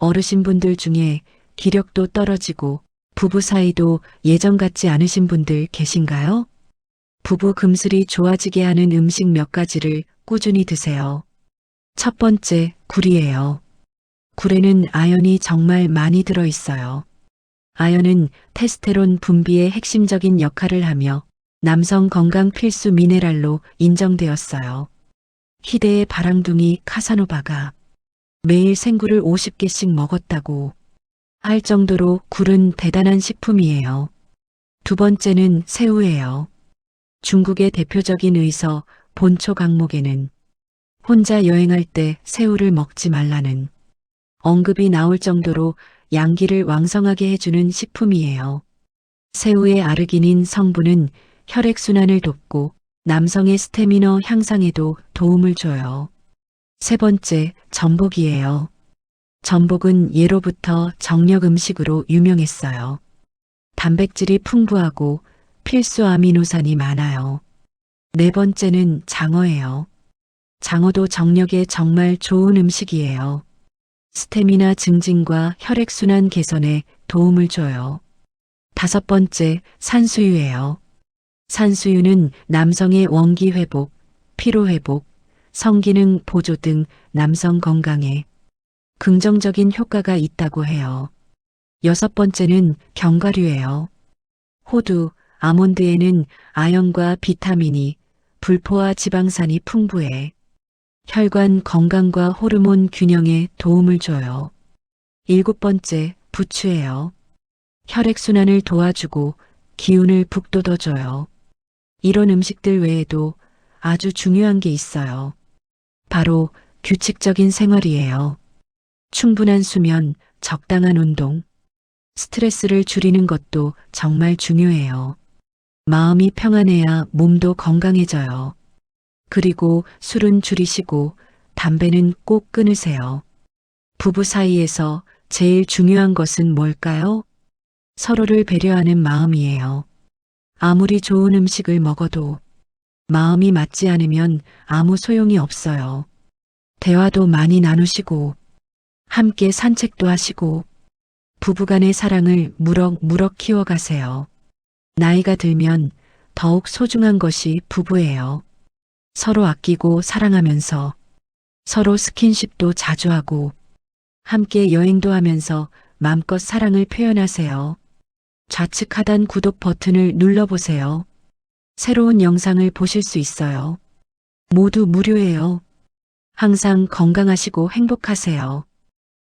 어르신분들 중에 기력도 떨어지고 부부 사이도 예전 같지 않으신 분들 계신가요? 부부 금슬이 좋아지게 하는 음식 몇 가지를 꾸준히 드세요. 첫 번째, 굴이에요. 굴에는 아연이 정말 많이 들어 있어요. 아연은 테스테론 분비의 핵심적인 역할을 하며 남성 건강 필수 미네랄로 인정되었어요. 희대의 바랑둥이 카사노바가 매일 생굴을 50개씩 먹었다고 할 정도로 굴은 대단한 식품이에요. 두 번째는 새우예요. 중국의 대표적인 의서 본초 강목에는 혼자 여행할 때 새우를 먹지 말라는 언급이 나올 정도로 양기를 왕성하게 해주는 식품이에요. 새우의 아르기닌 성분은 혈액순환을 돕고 남성의 스태미너 향상에도 도움을 줘요. 세 번째, 전복이에요. 전복은 예로부터 정력 음식으로 유명했어요. 단백질이 풍부하고 필수 아미노산이 많아요. 네 번째는 장어예요. 장어도 정력에 정말 좋은 음식이에요. 스태미나 증진과 혈액순환 개선에 도움을 줘요. 다섯 번째, 산수유예요. 산수유는 남성의 원기 회복, 피로 회복, 성기능 보조 등 남성 건강에 긍정적인 효과가 있다고 해요. 여섯 번째는 견과류예요. 호두, 아몬드에는 아연과 비타민이 불포화 지방산이 풍부해 혈관 건강과 호르몬 균형에 도움을 줘요. 일곱 번째, 부추예요. 혈액순환을 도와주고 기운을 북돋워줘요. 이런 음식들 외에도 아주 중요한 게 있어요. 바로 규칙적인 생활이에요. 충분한 수면, 적당한 운동, 스트레스를 줄이는 것도 정말 중요해요. 마음이 평안해야 몸도 건강해져요. 그리고 술은 줄이시고 담배는 꼭 끊으세요. 부부 사이에서 제일 중요한 것은 뭘까요? 서로를 배려하는 마음이에요. 아무리 좋은 음식을 먹어도 마음이 맞지 않으면 아무 소용이 없어요. 대화도 많이 나누시고 함께 산책도 하시고 부부간의 사랑을 무럭무럭 키워가세요. 나이가 들면 더욱 소중한 것이 부부예요. 서로 아끼고 사랑하면서 서로 스킨십도 자주 하고 함께 여행도 하면서 마음껏 사랑을 표현하세요. 좌측 하단 구독 버튼을 눌러보세요. 새로운 영상을 보실 수 있어요. 모두 무료예요. 항상 건강하시고 행복하세요.